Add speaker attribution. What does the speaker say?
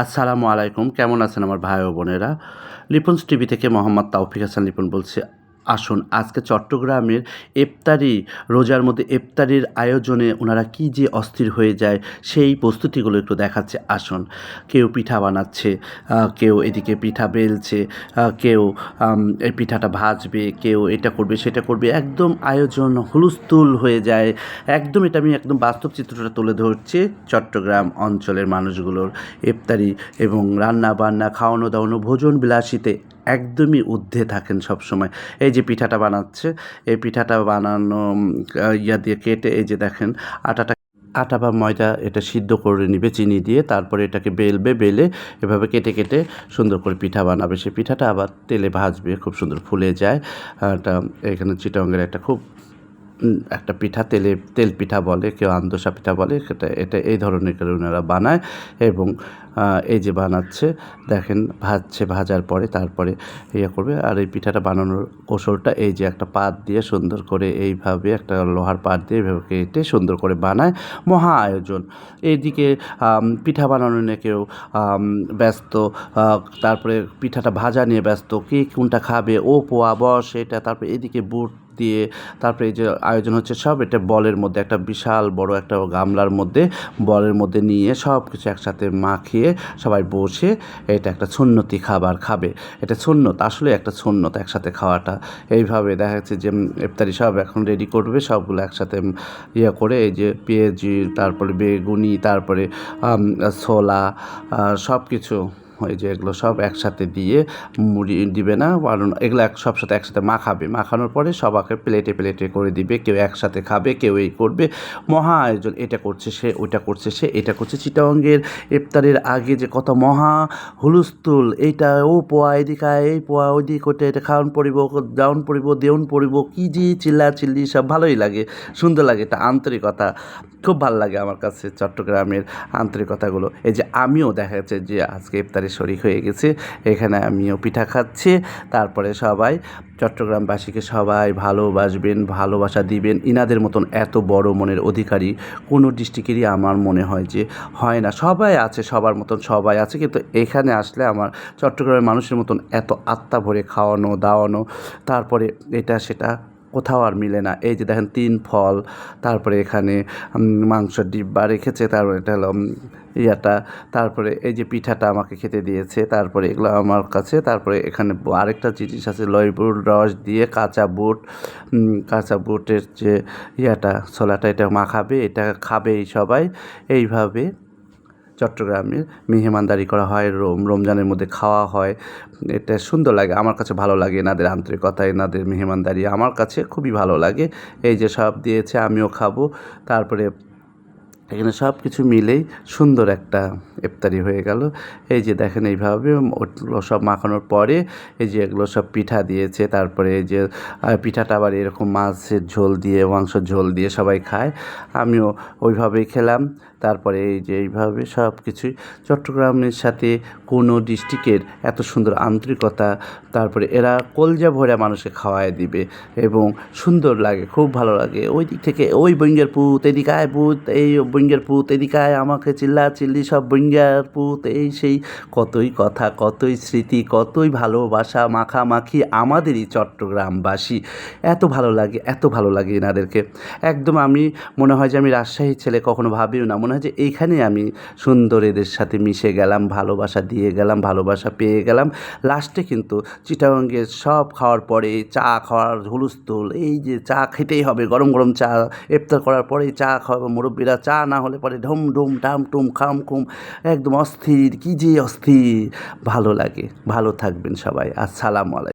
Speaker 1: আসসালামু আলাইকুম। কেমন আছেন আমার ভাই ও বোনেরা? লিপন্স টিভি থেকে মোহাম্মদ তাওফিক হাসান লিপন বলছি। আসুন, আজকে চট্টগ্রামের ইফতারি, রোজার মধ্যে ইফতারির আয়োজনে ওনারা কি যে অস্থির হয়ে যায়, সেই প্রস্তুতিগুলো একটু দেখাচ্ছে, আসুন। কেউ পিঠা বানাচ্ছে কেউ এদিকে পিঠা বেলছে কেউ এই পিঠাটা ভাজবে, কেউ এটা করবে, সেটা করবে, একদম আয়োজন হুলস্থুল হয়ে যায়। একদম এটা আমি একদম বাস্তব চিত্রটা তুলে ধরছি চট্টগ্রাম অঞ্চলের মানুষগুলোর ইফতারি এবং রান্না বান্না খাওয়ানো দাওয়ানো ভোজন বিলাসিতে। একদমই ঊর্ধ্বে থাকেন সব সময় এই যে পিঠাটা বানাচ্ছে, এই পিঠাটা বানানো ইয়া দিয়ে কেটে এই যে দেখেন, আটাটা, আটা বা ময়দা এটা সিদ্ধ করে নিবে চিনি দিয়ে, তারপরে এটাকে বেলবে, বেলে এভাবে কেটে কেটে সুন্দর করে পিঠা বানাবে। সে পিঠাটা আবার তেলে ভাজবে, খুব সুন্দর ফুলে যায়। এটা এখানে চিটাঙ্গের একটা খুব একটা পিঠা, তেলে, তেল পিঠা বলে, কেউ আন্দোসা পিঠা বলে, সেটা, এটা এই ধরনের করে ওনারা বানায় এবং এই যে বানাচ্ছে, দেখেন ভাজছে, ভাজার পরে তারপরে ইয়ে করবে, আর এই পিঠাটা বানানোর কৌশলটা এই যে একটা পাত দিয়ে সুন্দর করে এইভাবে একটা লোহার পাত দিয়ে এইভাবে কেটে সুন্দর করে বানায়, মহা আয়োজন। এইদিকে পিঠা বানানো নিয়ে কেউ ব্যস্ত তারপরে পিঠাটা ভাজা নিয়ে ব্যস্ত, কে কোনটা খাবে, ও পোয়া বস, এটা, তারপরে এদিকে বুট দিয়ে তারপরে এই যে আয়োজন হচ্ছে সব, এটা বলের মধ্যে একটা বিশাল বড় একটা গামলার মধ্যে বলের মধ্যে নিয়ে সব কিছু একসাথে মাখিয়ে সবাই বসে এটা একটা সুন্নতি খাবার খাবে। এটা সুন্নত, আসলে একটা সুন্নত একসাথে খাওয়াটা। এইভাবে দেখা যাচ্ছে যে ইফতারি সব এখন রেডি করবে, সবগুলো একসাথে ইয়ে করে এই যে পেঁয়াজি, তারপরে বেগুনি, তারপরে ছোলা সব কিছু ওই যে এগুলো সব একসাথে দিয়ে মুড়ি দিবে না কারণ এগুলো এক, সব সাথে একসাথে মাখাবে। মাখানোর পরে সবাকে প্লেটে প্লেটে করে দিবে, কেউ একসাথে খাবে, কেউ এই করবে। মহা আয়োজন, এটা করছে সে, ওইটা করছে সে, এটা করছে চিটাঙ্গের ইফতারের আগে যে কত মহা হুলস্থুল, এইটা ও পোয়া এদিকে এই পোয়া ওইদিক ওটা এটা খাওয়ান পড়িব ডাউন পড়িব দেউন পড়িব কী যে চিল্লা চিল্লি সব ভালোই লাগে, সুন্দর লাগে, এটা আন্তরিকতা। খুব ভালো লাগে আমার কাছে চট্টগ্রামের আন্তরিকতাগুলো। এই যে আমিও দেখা যাচ্ছে যে আজকে ইফতারে শরিক হয়ে গেছে, এখানে আমিও পিঠা খাচ্ছি। তারপরে সবাই চট্টগ্রামবাসীকে সবাই ভালোবাসবেন, ভালোবাসা দিবেন। ইনাদের মতন এত বড় মনের অধিকারী কোনো ডিস্ট্রিক্টেরই আমার মনে হয় যে হয় না। সবাই আছে, সবার মতন সবাই আছে, কিন্তু এখানে আসলে আমার চট্টগ্রামের মানুষের মতন এত আত্মা ভরে খাওয়ানো, দাওয়ানো, তারপরে এটা সেটা কোথাও আর মিলে না। এই যে দেখেন তিন ফল, তারপরে এখানে মাংসের ডিব্বা রেখেছে, তারপরে এটা হলো ইয়াটা, তারপরে এই যে পিঠাটা আমাকে খেতে দিয়েছে, তারপরে এগুলো আমার কাছে, তারপরে এখানে আরেকটা জিনিস আছে লইবুর রস দিয়ে কাঁচা বুট কাঁচা বুটের যে ইয়াটা, ছোলাটা, এটা মাখাবে এটা খাবেই সবাই। এইভাবে চট্টগ্রামে মেহমানদারি করা হয়, রোম, রমজানের মধ্যে খাওয়া হয়। এটা সুন্দর লাগে, আমার কাছে ভালো লাগে এনাদের আন্তরিকতা, এনাদের মেহমানদারি, আমার কাছে খুবই ভালো লাগে। এই যে সব দিয়েছে, আমিও খাব। তারপরে এখানে সব কিছু মিলেই সুন্দর একটা ইফতারি হয়ে গেল। এই যে দেখেন এইভাবে ওগুলো সব মাখানোর পরে এই যে এগুলো সব পিঠা দিয়েছে, তারপরে এই যে পিঠাটা আবার এরকম মাছের ঝোল দিয়ে, মাংসের ঝোল দিয়ে সবাই খায়। আমিও ওইভাবেই খেলাম। তারপরে এই যে এইভাবে সব কিছুই চট্টগ্রামের সাথে কোনো ডিস্ট্রিক্টের এত সুন্দর আন্তরিকতা, তারপরে এরা কলজা ভরা মানুষকে খাওয়ায় দিবে এবং সুন্দর লাগে, খুব ভালো লাগে। ওই দিক থেকে, ওই বঙ্গের পুত এদিকে আয় পুত এই বঙ্গের পুত এদিকে আমাকে চিল্লা চিল্লি সব বঙ্গের পুত, এই সেই কতই কথা, কতই স্মৃতি, কতই ভালোবাসা মাখামাখি আমাদেরই চট্টগ্রামবাসী। এত ভালো লাগে, এত ভালো লাগে এনাদেরকে। একদম আমি, মনে হয় যে আমি রাজশাহীর ছেলে, কখনো ভাবিও না। মনে হয় যে এইখানে আমি সুন্দর এদের সাথে মিশে গেলাম, ভালোবাসা দিয়ে গেলাম, ভালোবাসা পেয়ে গেলাম। লাস্টে কিন্তু চিটাগঙ্গের সব খাওয়ার পরে চা খাওয়ার হুলস্থুল, এই যে চা খেতেই হবে, গরম গরম চা, ইফতার করার পরে চা খাওয়াবে, মুরব্বীরা চা না হলে পরে ঢুম ঢুম টাম টুম খাম, খুম, একদম অস্থির, কী যে অস্থির। ভালো লাগে, ভালো থাকবেন সবাই। আর সালাম আলাইকুম।